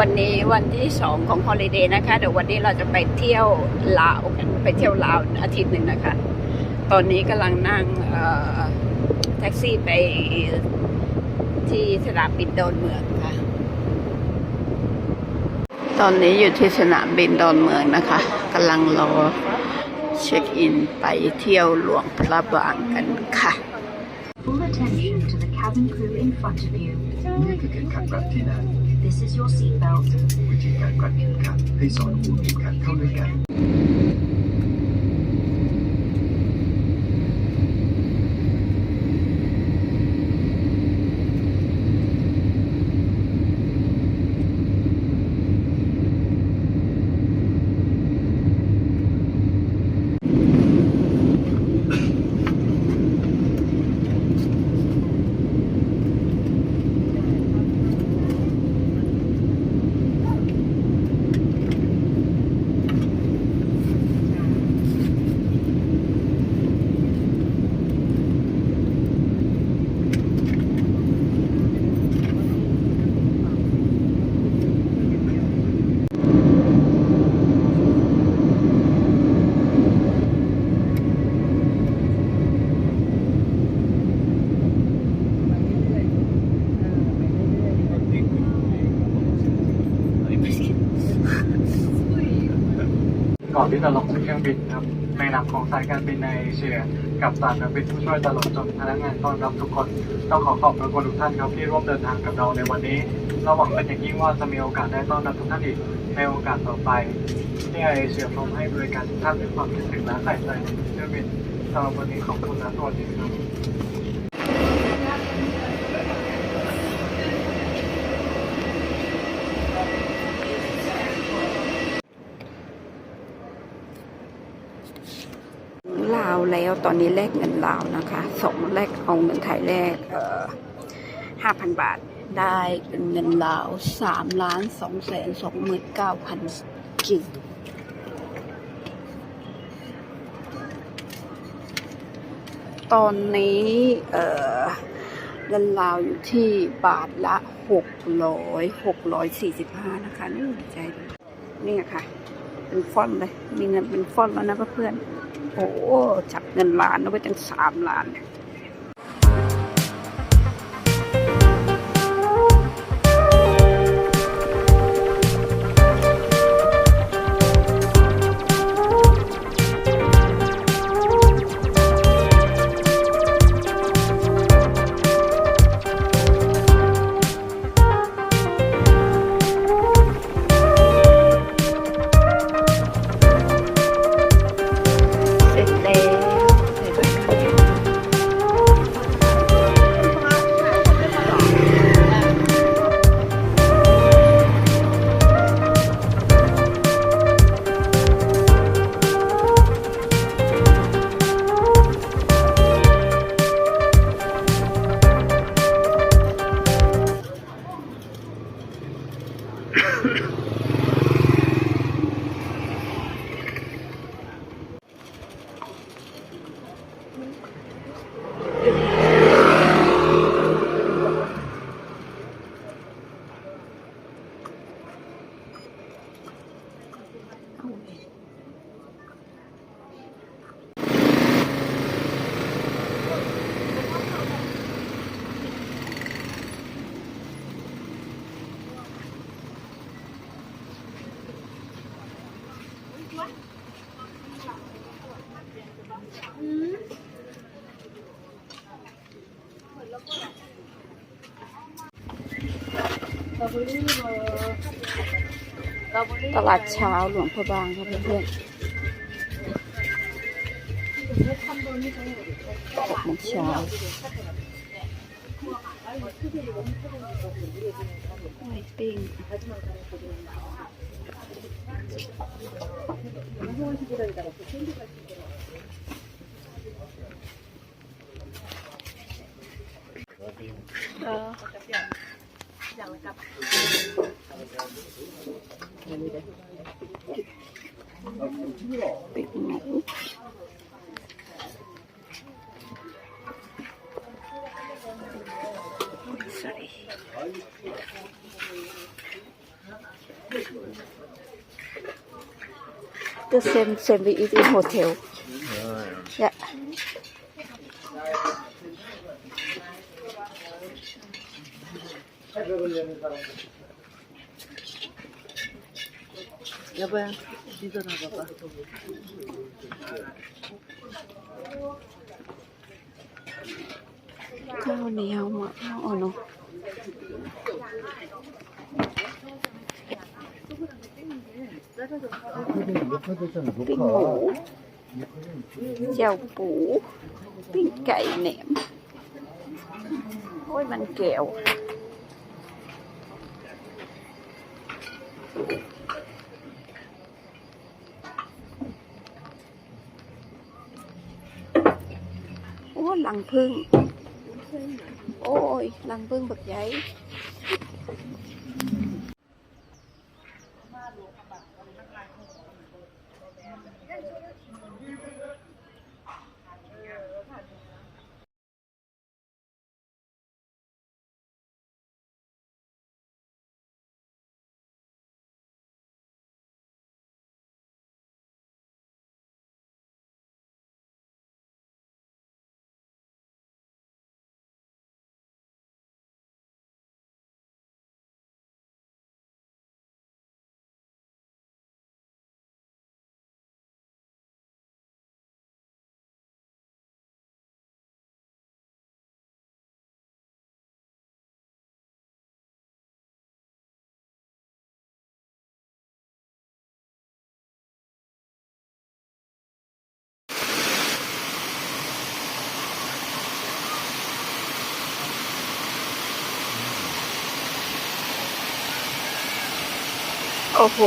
วันนี้วันที่สองของฮอลิเดย์นะคะ เดี๋ยววันนี้เราจะไปเที่ยวลาวกันไปเที่ยวลาวอาทิตย์หนึ่งนะคะ ตอนนี้กำลังนั่งแท็กซี่ไปที่สนามบินดอนเมืองค่ะ ตอนนี้อยู่ที่สนามบินดอนเมืองนะคะกำลังรอเช็คอินไปเที่ยวหลวงพระบางกันค่ะ Full attention to the cabin crew in front of you. นี่คือเข็มขัดรัดที่นั่ง This is your seatbelt. วิธีการรัดเข็มขัดให้สอดหูเข็มขัดเข้าด้วยกัน ก่อน ครับในนามของสายการบินในเอเชีย กับสายการบินผู้ช่วยตลอดจนพนักงานต้อนรับทุกคน ต้องขอขอบพระคุณทุกท่านครับที่ร่วมเดินทางกับเราในวันนี้เราหวังเป็นอย่างยิ่งว่าจะมีโอกาสได้ต้อนรับทุกท่านอีกในโอกาสต่อไปที่เอเชียพร้อมให้บริการทุกท่านด้วยความคิดถึงและใส่ใจในเครื่องบินสำหรับวันนี้ขอบคุณและสวัสดีครับ ลาว แล้วตอนนี้แลกเงินลาวนะคะสองแลกเอาเงินไทยแลกเอ่อห้าพันบาทได้เป็นเงินลาวสามล้านสองแสนสองหมื่นเก้าพันกิกตอนนี้เอ่อเงินลาวอยู่ที่บาทละหกร้อยหกร้อยสี่สิบห้านะคะนี่ใจดีนี่ค่ะ เป็นฟอนเลย มีเงินเป็นฟอนแล้วนะเพื่อนๆ โอ้จับเงินล้านเอาไว้ตั้งสามล้าน ตลาดเช้าหลวงพระบางครับเพื่อนๆหกโมงเช้าไอปิ้ง xem same same we eat in hotel. Yeah. Ya ben bir tane baba. Cao này không ạ? Ồ nó. bình ngủ Chèo phủ bình cậy nệm. Ôi, bánh kẹo. Ôi lằn phương. Ôi lằn phương bật dậy โอ้โห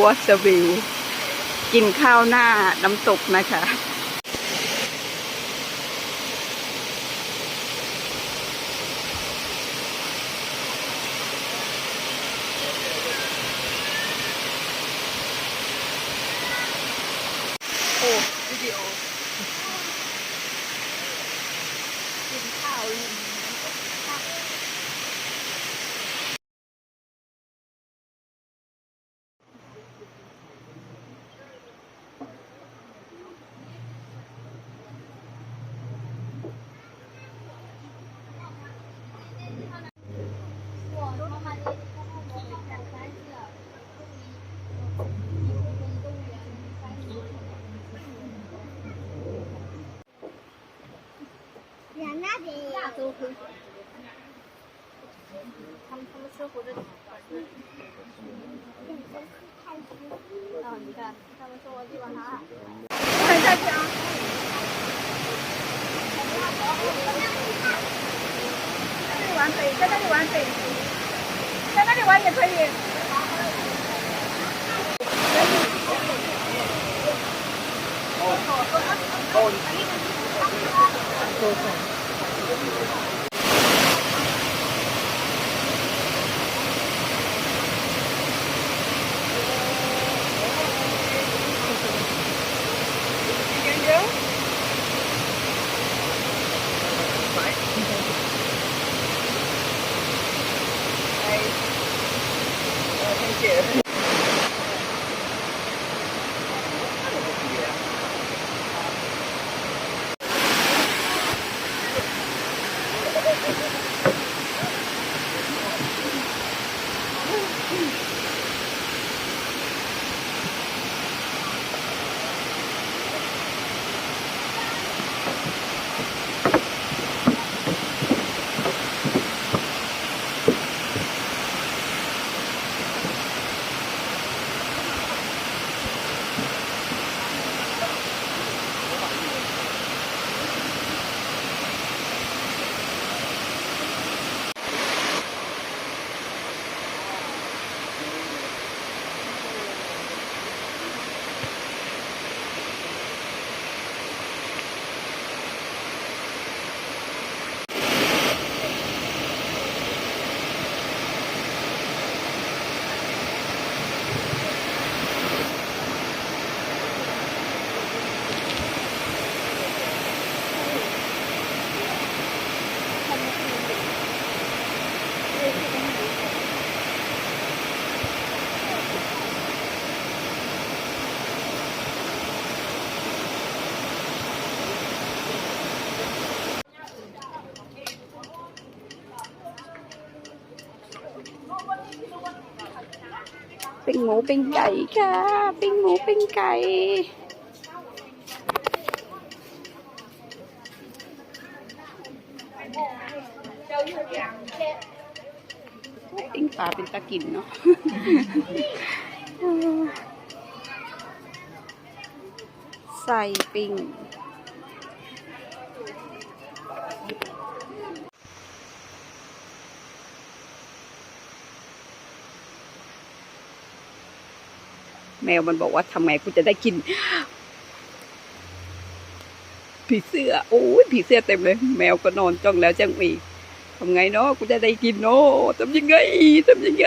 วอสวิว กินข้าวหน้าน้ำตกนะคะ 生活，他们他。们生活的挺开心。啊，你看，他。们生活得挺好。看一下墙。在那里玩水，在那里玩水，在那里玩也可以。可以。哦。哦。哦。 ปิ้งหมูปิ้งไก่ค่ะ ปิ้งหมูปิ้งไก่ปิ้งปลาเป็นตะกินเนาะใส่ปิ้ง แมวมันบอกว่าทำไงกูจะได้กิน ผีเสื้อ โอ้ยผีเสื้อเต็มเลย แมวก็นอนจ้องแล้วจ้องอีกทำไงเนาะกูจะได้กินเนาะทำยังไงทำยังไง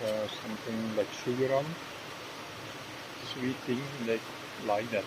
uh, something like sugar on, sweet thing, they like that.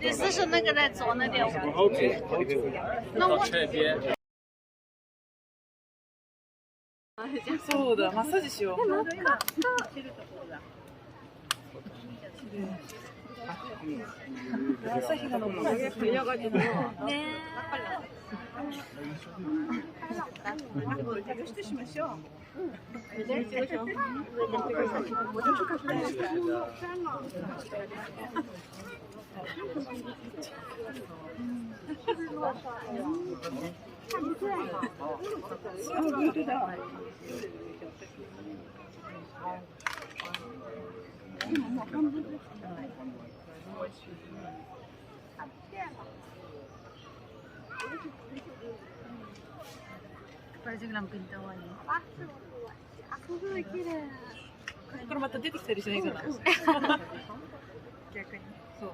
意思是那个在左那边。那我そうだ、マッサージしよう。 아사히가 너무 여기 걸려가지고 네. 되게 힘드시면 쉬어. 네. 찍으셔. 모든 축하드립니다. 아, 우리다. 今もう。半分ずつパイジグラム君と終わりあ、そう。あ、すごい綺麗これまた出てきたりしないかな、う。んう。ん、逆にそう。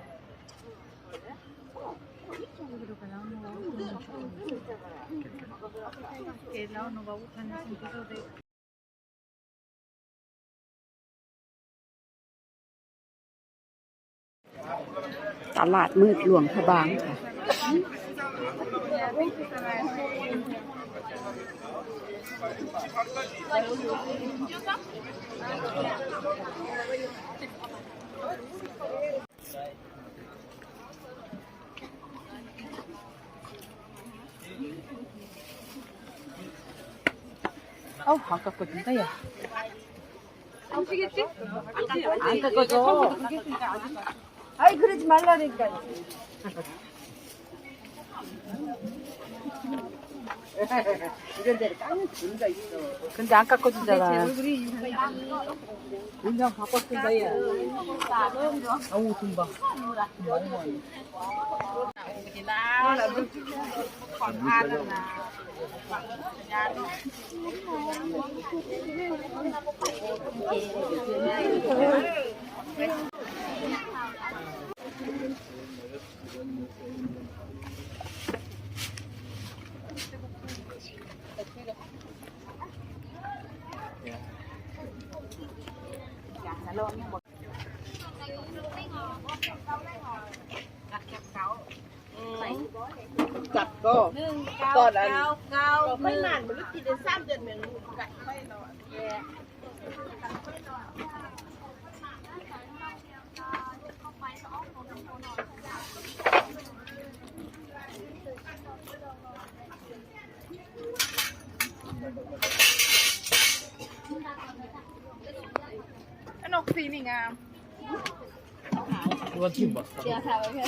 えー、なおのがお金にするで。 ตลาดมืดหลวงพระบางค่ะ 아우 안 깎아준다 야. 안 쓰겠지? 안 깎아줘. 아이 그러지 말라니까. 이런 데를 깎는 재미가 있어. 근데 안 깎아주잖아. 운명 바꿨습니다 야. 아우 돈 봐. จัดก็หนึ่งเก้าเก้าเก้าไม่นานมันรู้กี่เดือนสามเดือนเหมือนไก่ค่อยนอนนกสีนี่งามวันที่บ่เดี๋ยวายไวเพื่อ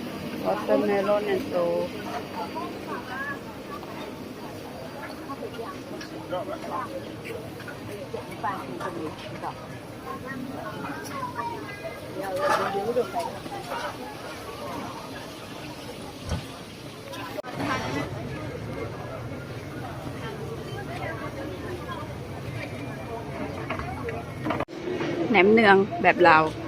Watermelon and so. Ném แหน